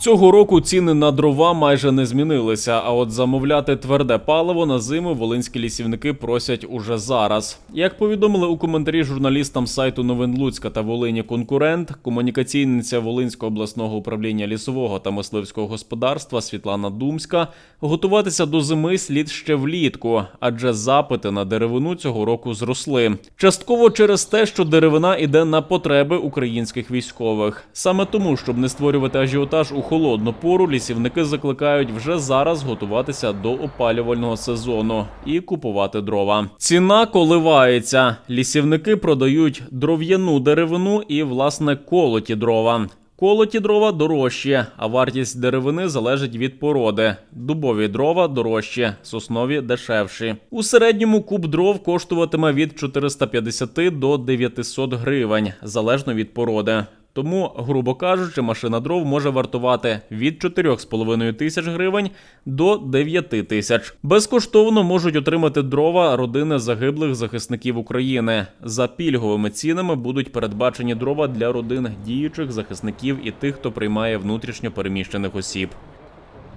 Цього року ціни на дрова майже не змінилися. А от замовляти тверде паливо на зиму волинські лісівники просять уже зараз. Як повідомили у коментарі журналістам сайту новин Луцька та Волині конкурент, комунікаційниця Волинського обласного управління лісового та мисливського господарства Світлана Думська, готуватися до зими слід ще влітку, адже запити на деревину цього року зросли. Частково через те, що деревина іде на потреби українських військових. Саме тому, щоб не створювати ажіотаж у холодну пору, лісівники закликають вже зараз готуватися до опалювального сезону і купувати дрова. Ціна коливається. Лісівники продають дров'яну деревину і власне колоті дрова. Колоті дрова дорожчі, а вартість деревини залежить від породи. Дубові дрова дорожчі, соснові дешевші. У середньому куб дров коштуватиме від 450 до 900 гривень, залежно від породи. Тому, грубо кажучи, машина дров може вартувати від 4,5 тисяч гривень до 9 тисяч. Безкоштовно можуть отримати дрова родини загиблих захисників України. За пільговими цінами будуть передбачені дрова для родин діючих захисників і тих, хто приймає внутрішньо переміщених осіб.